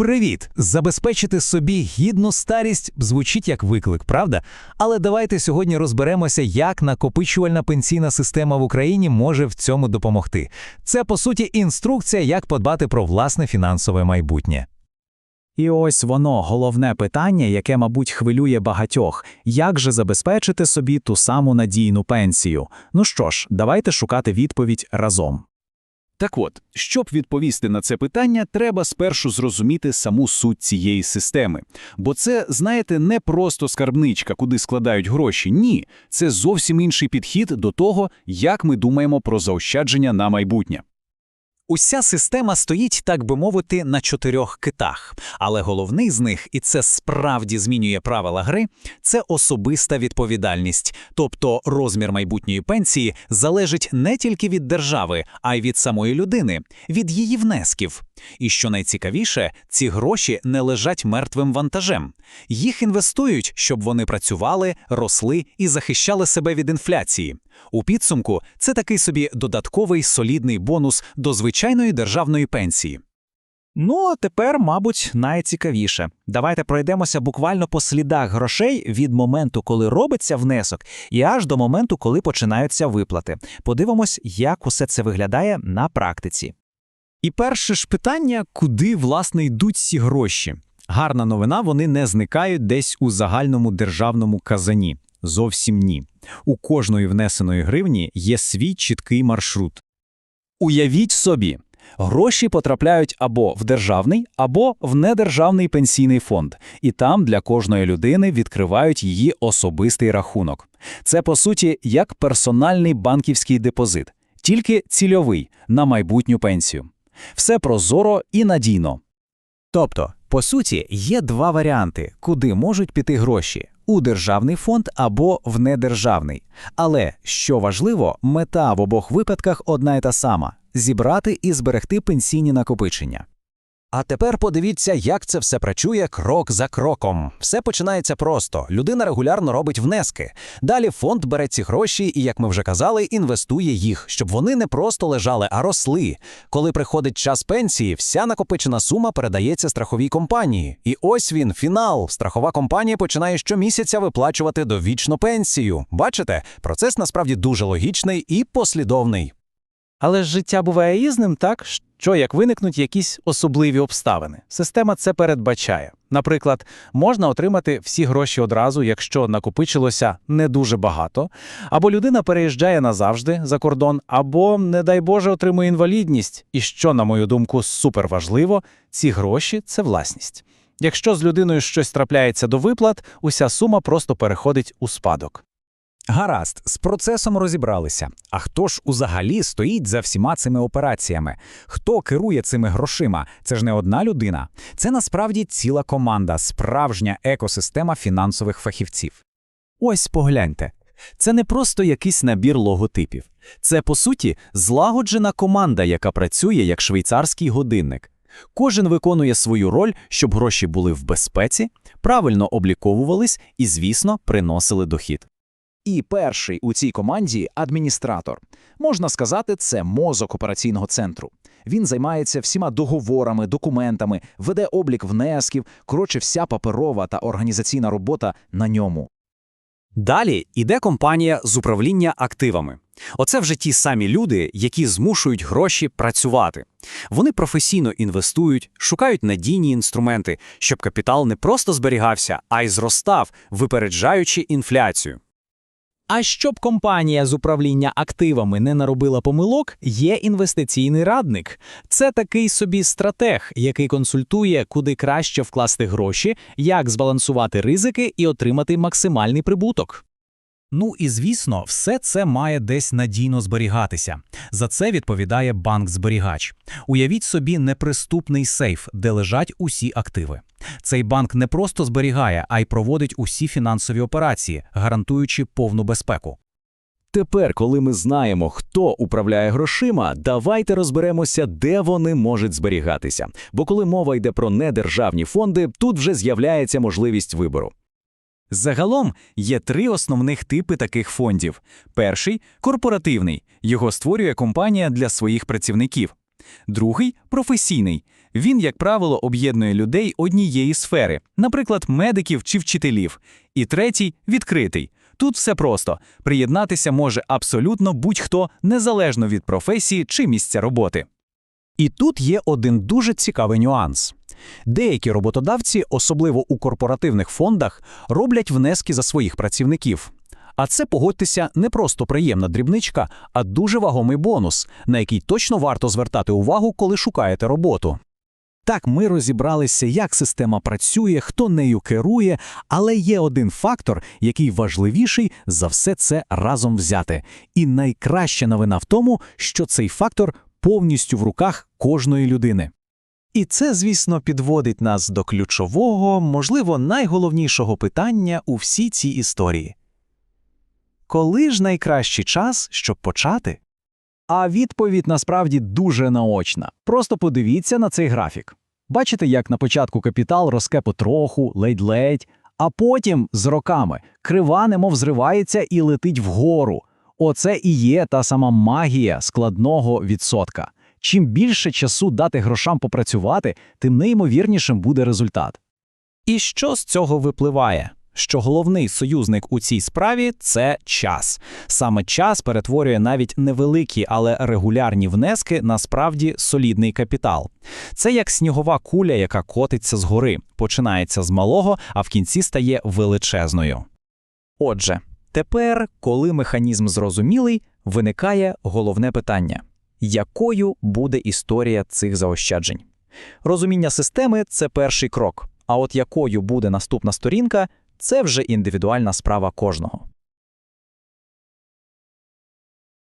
Привіт! Забезпечити собі гідну старість звучить як виклик, правда? Але давайте сьогодні розберемося, як накопичувальна пенсійна система в Україні може в цьому допомогти. Це по суті інструкція, як подбати про власне фінансове майбутнє. І ось воно головне питання, яке, мабуть, хвилює багатьох: як же забезпечити собі ту саму надійну пенсію? Ну що ж, давайте шукати відповідь разом. Так от, щоб відповісти на це питання, треба спершу зрозуміти саму суть цієї системи. Бо це, знаєте, не просто скарбничка, куди складають гроші. Ні, це зовсім інший підхід до того, як ми думаємо про заощадження на майбутнє. Уся система стоїть, так би мовити, на чотирьох китах. Але головний з них, і це справді змінює правила гри, це особиста відповідальність. Тобто розмір майбутньої пенсії залежить не тільки від держави, а й від самої людини, від її внесків. І що найцікавіше, ці гроші не лежать мертвим вантажем. Їх інвестують, щоб вони працювали, росли і захищали себе від інфляції. У підсумку це такий собі додатковий солідний бонус до звичайної державної пенсії. Ну, а тепер, мабуть, найцікавіше. Давайте пройдемося буквально по слідах грошей від моменту, коли робиться внесок, і аж до моменту, коли починаються виплати. Подивимось, як усе це виглядає на практиці. І перше ж питання, куди власне йдуть ці гроші? Гарна новина, вони не зникають десь у загальному державному казані. Зовсім ні. У кожної внесеної гривні є свій чіткий маршрут. Уявіть собі, гроші потрапляють або в державний, або в недержавний пенсійний фонд, і там для кожної людини відкривають її особистий рахунок. Це, по суті, як персональний банківський депозит, тільки цільовий на майбутню пенсію. Все прозоро і надійно. Тобто, по суті, є два варіанти, куди можуть піти гроші у державний фонд або в недержавний. Але що важливо, мета в обох випадках одна й та сама зібрати і зберегти пенсійні накопичення. А тепер подивіться, як це все працює крок за кроком. Все починається просто. Людина регулярно робить внески. Далі фонд бере ці гроші і, як ми вже казали, інвестує їх, щоб вони не просто лежали, а росли. Коли приходить час пенсії, вся накопичена сума передається страховій компанії. І ось він, фінал. Страхова компанія починає щомісяця виплачувати довічну пенсію. Бачите, процес насправді дуже логічний і послідовний. Але ж життя буває різним, так що як виникнуть якісь особливі обставини. Система це передбачає. Наприклад, можна отримати всі гроші одразу, якщо накопичилося не дуже багато, або людина переїжджає назавжди за кордон, або, не дай Боже, отримує інвалідність. І що, на мою думку, суперважливо, ці гроші це власність. Якщо з людиною щось трапляється до виплат, уся сума просто переходить у спадок. Гаразд, з процесом розібралися. А хто ж узагалі стоїть за всіма цими операціями? Хто керує цими грошима? Це ж не одна людина. Це насправді ціла команда, справжня екосистема фінансових фахівців. Ось погляньте. Це не просто якийсь набір логотипів. Це, по суті, злагоджена команда, яка працює як швейцарський годинник. Кожен виконує свою роль, щоб гроші були в безпеці, правильно обліковувались і, звісно, приносили дохід. І перший у цій команді адміністратор. Можна сказати, це мозок операційного центру. Він займається всіма договорами, документами, веде облік внесків, коротше, вся паперова та організаційна робота на ньому. Далі йде компанія з управління активами. Оце вже ті самі люди, які змушують гроші працювати. Вони професійно інвестують, шукають надійні інструменти, щоб капітал не просто зберігався, а й зростав, випереджаючи інфляцію. А щоб компанія з управління активами не наробила помилок, є інвестиційний радник. Це такий собі стратег, який консультує, куди краще вкласти гроші, як збалансувати ризики і отримати максимальний прибуток. Ну і звісно, все це має десь надійно зберігатися. За це відповідає банк-зберігач. Уявіть собі неприступний сейф, де лежать усі активи. Цей банк не просто зберігає, а й проводить усі фінансові операції, гарантуючи повну безпеку. Тепер, коли ми знаємо, хто управляє грошима, давайте розберемося, де вони можуть зберігатися. Бо коли мова йде про недержавні фонди, тут вже з'являється можливість вибору. Загалом є три основних типи таких фондів. Перший корпоративний. Його створює компанія для своїх працівників. Другий професійний. Він, як правило, об'єднує людей однієї сфери, наприклад, медиків чи вчителів. І третій відкритий. Тут все просто приєднатися може абсолютно будь-хто, незалежно від професії чи місця роботи. І тут є один дуже цікавий нюанс. Деякі роботодавці, особливо у корпоративних фондах, роблять внески за своїх працівників. А це, погодьтеся, не просто приємна дрібничка, а дуже вагомий бонус, на який точно варто звертати увагу, коли шукаєте роботу. Так, ми розібралися, як система працює, хто нею керує, але є один фактор, який важливіший за все це разом взяти. І найкраща новина в тому, що цей фактор повністю в руках кожної людини. І це, звісно, підводить нас до ключового, можливо, найголовнішого питання у всій цій історії. Коли ж найкращий час, щоб почати? А відповідь насправді дуже наочна. Просто подивіться на цей графік. Бачите, як на початку капітал росте потроху, ледь-ледь, а потім з роками крива немов зривається і летить вгору. Оце і є та сама магія складного відсотка. Чим більше часу дати грошам попрацювати, тим неймовірнішим буде результат. І що з цього випливає? Що головний союзник у цій справі це час. Саме час перетворює навіть невеликі, але регулярні внески на справді солідний капітал. Це як снігова куля, яка котиться згори, починається з малого, а в кінці стає величезною. Отже, тепер, коли механізм зрозумілий, виникає головне питання: якою буде історія цих заощаджень? Розуміння системи це перший крок. А от якою буде наступна сторінка, це вже індивідуальна справа кожного.